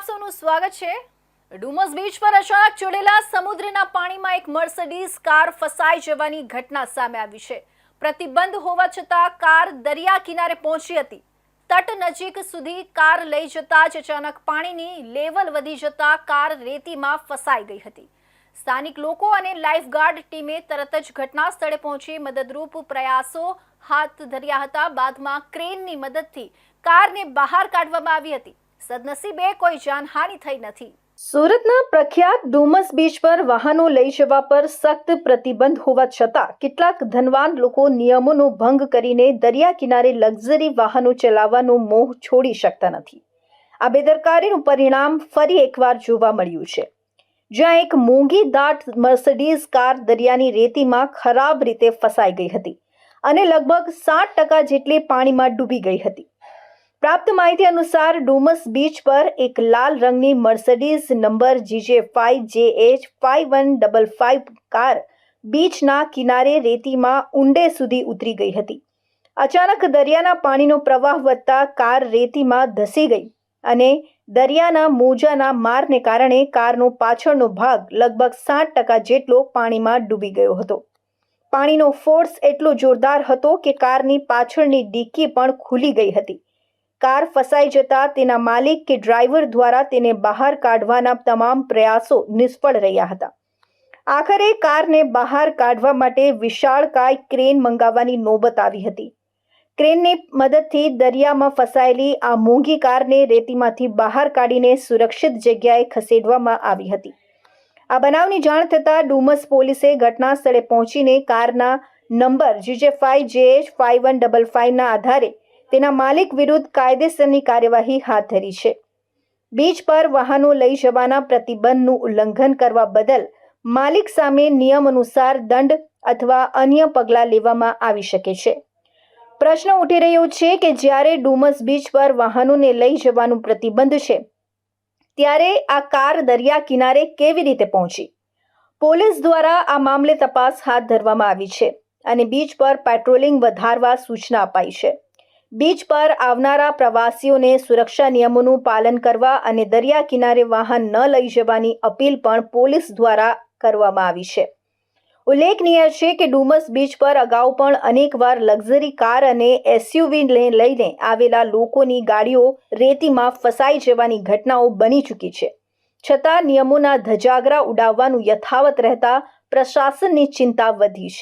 આપ સૌનું સ્વાગત છે. ડુમસ બીચ પર અચાનક ચડેલા સમુદ્રના પાણીમાં એક મર્સિડીઝ કાર ફસાઈ જવાની ઘટના સામે આવી છે. પ્રતિબંધ હોવા છતાં કાર દરિયા કિનારે પહોંચી હતી. તટ નજીક સુધી કાર લઈ જતા જ અચાનક પાણીની લેવલ વધી જતા કાર રેતીમાં ફસાઈ ગઈ હતી. સ્થાનિક લોકો અને લાઇફગાર્ડ ટીમે તરત જ ઘટના સ્થળે પહોંચી મદદરૂપ પ્રયાસો હાથ ધર્યા હતા. બાદમાં ક્રેનની મદદથી કારને બહાર કાઢવામાં આવી હતી. સદનસીબે કોઈ જાનહાનિ થઈ નથી. સુરતના પ્રખ્યાત ડુમસ બીચ પર વાહનો લઈ જવા પર સખ્ત પ્રતિબંધ હોવા છતાં કેટલાક ધનવાન લોકો નિયમોનો ભંગ કરીને દરિયા કિનારે લક્ઝરી વાહનો ચલાવવાનો મોહ છોડી શકતા નથી. આ બેદરકારીનું પરિણામ ફરી એકવાર જોવા મળ્યું છે. જ્યાં એક મોંઘી દાટ મર્સિડીઝ કાર દરિયાની રેતીમાં ખરાબ રીતે ફસાઈ ગઈ હતી અને લગભગ સાઠ ટકા જેટલી પાણીમાં ડૂબી ગઈ હતી. પ્રાપ્ત માહિતી અનુસાર ડુમસ બીચ પર એક લાલ રંગની Mercedes number GJ five J H five one double five car બીચના કિનારે રેતીમાં ઊંડે સુધી ઉતરી ગઈ હતી. અચાનક દરિયાના પાણીનો પ્રવાહ વધતા કાર રેતીમાં ધસી ગઈ અને દરિયાના મોજાના મારને કારણે કારનો પાછળનો ભાગ લગભગ સાઠ ટકા જેટલો પાણીમાં ડૂબી ગયો હતો. પાણીનો ફોર્સ એટલો જોરદાર હતો કે કારની પાછળની ડિક્કી પણ ખુલી ગઈ હતી. કાર ફસાઈ જતા તેના માલિક કે ડ્રાઈવર દ્વારા તેને બહાર કાઢવાના તમામ પ્રયાસો નિષ્ફળ રહ્યા હતા. આખરે કારને બહાર કાઢવા માટે વિશાળકાય ક્રેન મંગાવવાની નોબત આવી હતી. ક્રેનની મદદથી દરિયામાં ફસાયેલી આ મોંઘી કારને રેતીમાંથી બહાર કાઢીને સુરક્ષિત જગ્યાએ ખસેડવામાં આવી હતી. આ બનાવની જાણ થતાં ડુમસ પોલીસે ઘટના સ્થળે પહોંચીને કારના number GJ five JH five one double ફાઇવના આધારે તેના માલિક વિરુદ્ધ કાયદેસરની કાર્યવાહી હાથ ધરી છે. બીચ પર વાહનો લઈ જવાના પ્રતિબંધનું ઉલ્લંઘન કરવા બદલ માલિક સામે નિયમ અનુસાર દંડ અથવા અન્ય પગલાં લેવામાં આવી શકે છે. પ્રશ્ન ઉઠી રહ્યો છે કે જ્યારે ડુમસ બીચ પર વાહનોને લઈ જવાનું પ્રતિબંધ છે, ત્યારે આ કાર દરિયા કિનારે કેવી રીતે પહોંચી? પોલીસ દ્વારા આ મામલે તપાસ હાથ ધરવામાં આવી છે અને બીચ પર પેટ્રોલિંગ વધારવા સૂચના અપાઈ છે. બીચ પર આવનારા પ્રવાસીઓને સુરક્ષા નિયમોનું પાલન કરવા અને દરિયા કિનારે વાહન ન લઈ જવાની અપીલ પણ પોલીસ દ્વારા કરવામાં આવી છે. ઉલ્લેખનીય છે કે ડુમસ બીચ પર અગાઉ પણ અનેકવાર લક્ઝરી કાર અને એસયુવીને લઈને આવેલા લોકોની ગાડીઓ રેતીમાં ફસાઈ જવાની ઘટનાઓ બની ચૂકી છે. છતાં નિયમોના ધજાગરા ઉડાવવાનું યથાવત રહેતા પ્રશાસનની ચિંતા વધી છે.